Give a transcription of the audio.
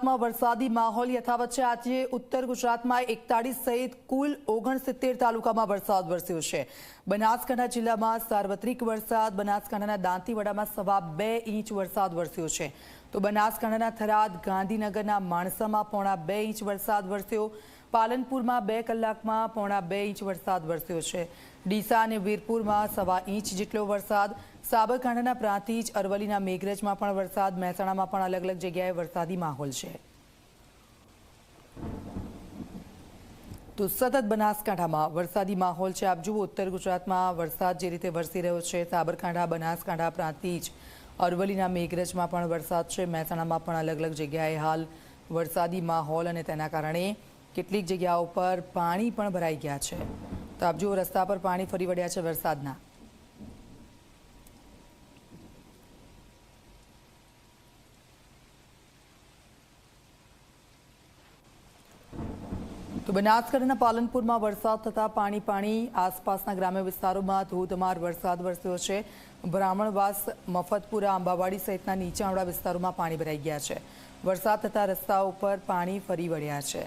ગુજરાતમાં વરસાદી માહોલ યથાવત છે. આજે ઉત્તર ગુજરાતમાં એકતાળીસ સહિત કુલ ઓગણસિત્તેર તાલુકામાં વરસાદ વરસ્યો છે. બનાસકાંઠા જિલ્લામાં સાર્વત્રિક વરસાદ, બનાસકાંઠાના દાંતીવાડામાં સવા બે ઇંચ વરસાદ વરસ્યો છે. તો બનાસકાંઠાના થરાદ, ગાંધીનગરના માણસામાં પોણા બે ઇંચ વરસાદ વરસ્યો. પાલનપુરમાં બે કલાકમાં પોણા બે ઇંચ વરસાદ વરસ્યો છે. ડીસા અને વીરપુરમાં સવા ઇંચ જેટલો વરસાદ. સાબરકાંઠાના પ્રાંતિજ અરવલ્લીના મેઘરજમાં પણ વરસાદ, મહેસાણામાં પણ અલગ અલગ જગ્યાએ વરસાદી માહોલ છે. તો સતત બનાસકાંઠામાં વરસાદી માહોલ છે. આપ જુઓ, ઉત્તર ગુજરાતમાં વરસાદ જે રીતે વરસી રહ્યો છે, સાબરકાંઠા, બનાસકાંઠા પ્રાંતિજ અરવલ્લીના મેઘરજમાં પણ વરસાદ છે. મહેસાણામાં પણ અલગ અલગ જગ્યાએ હાલ વરસાદી માહોલ અને તેના કારણે કેટલીક જગ્યાઓ પર પાણી પણ ભરાઈ ગયા છે. તો આપ જુઓ, રસ્તા પર પાણી ફરી વળ્યા છે વરસાદના. તો બનાસકાંઠાના પાલનપુરમાં વરસાદ થતાં પાણી પાણી આસપાસના ગ્રામ્ય વિસ્તારોમાં ધોધમાર વરસાદ વરસ્યો છે. બ્રાહ્મણવાસ, મફતપુરા, આંબાવાડી સહિતના નીચાણવાળા વિસ્તારોમાં પાણી ભરાઈ ગયા છે. વરસાદ થતાં રસ્તાઓ ઉપર પાણી ફરી વળ્યા છે.